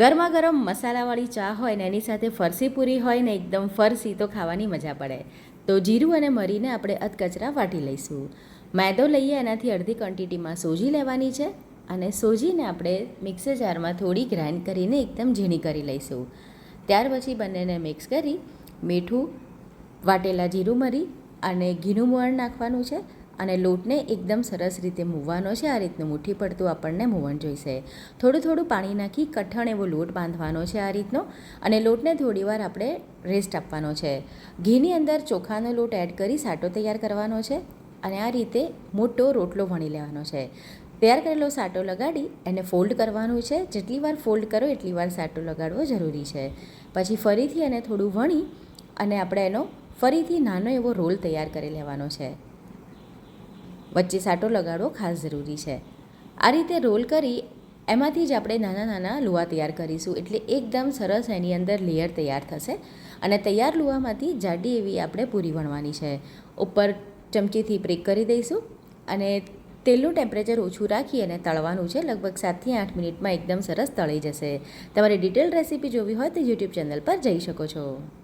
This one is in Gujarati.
ગરમા ગરમ મસાલાવાળી ચા હોય ને એની સાથે ફરસી પૂરી હોય ને એકદમ ફરસી તો ખાવાની મજા પડે. તો જીરું અને મરીને આપણે અધકચરા વાટી લઈશું. મેદો લઈએ એનાથી અડધી ક્વોન્ટિટીમાં સોજી લેવાની છે અને સોજીને આપણે મિક્સર જારમાં થોડી ગ્રાઇન્ડ કરીને એકદમ ઝીણી કરી લઈશું. ત્યાર પછી બંનેને મિક્સ કરી મીઠું, વાટેલા જીરું મરી અને ઘીનું મોણ નાખવાનું છે. અને લોટને એકદમ સરસ રીતે મૂવવાનો છે. આ રીતનું મુઠ્ઠી પડતું આપણને મૂવણ જોઈશે. થોડું થોડું પાણી નાખી કઠણ એવો લોટ બાંધવાનો છે આ રીતનો અને લોટને થોડીવાર આપણે રેસ્ટ આપવાનો છે. ઘીની અંદર ચોખાનો લોટ એડ કરી સાટો તૈયાર કરવાનો છે અને આ રીતે મોટો રોટલો વણી લેવાનો છે. તૈયાર કરેલો સાટો લગાડી એને ફોલ્ડ કરવાનું છે. જેટલી વાર ફોલ્ડ કરો એટલી વાર સાટો લગાડવો જરૂરી છે. પછી ફરીથી એને થોડું વણી અને આપણે એનો ફરીથી નાનો એવો રોલ તૈયાર કરી લેવાનો છે. વચ્ચે સાટો લગાડવો ખાસ જરૂરી છે. આ રીતે રોલ કરી એમાંથી જ આપણે નાના નાના લુવા તૈયાર કરીશું એટલે એકદમ સરસ એની અંદર લેયર તૈયાર થશે અને તૈયાર લુવામાંથી જાડી એવી આપણે પૂરી વણવાની છે. ઉપર ચમચીથી બ્રેક કરી દઈશું અને તેલનું ટેમ્પરેચર ઓછું રાખી અને તળવાનું છે. લગભગ સાતથી આઠ મિનિટમાં એકદમ સરસ તળી જશે. તમારે ડિટેલ રેસીપી જોવી હોય તો યુટ્યુબ ચેનલ પર જઈ શકો છો.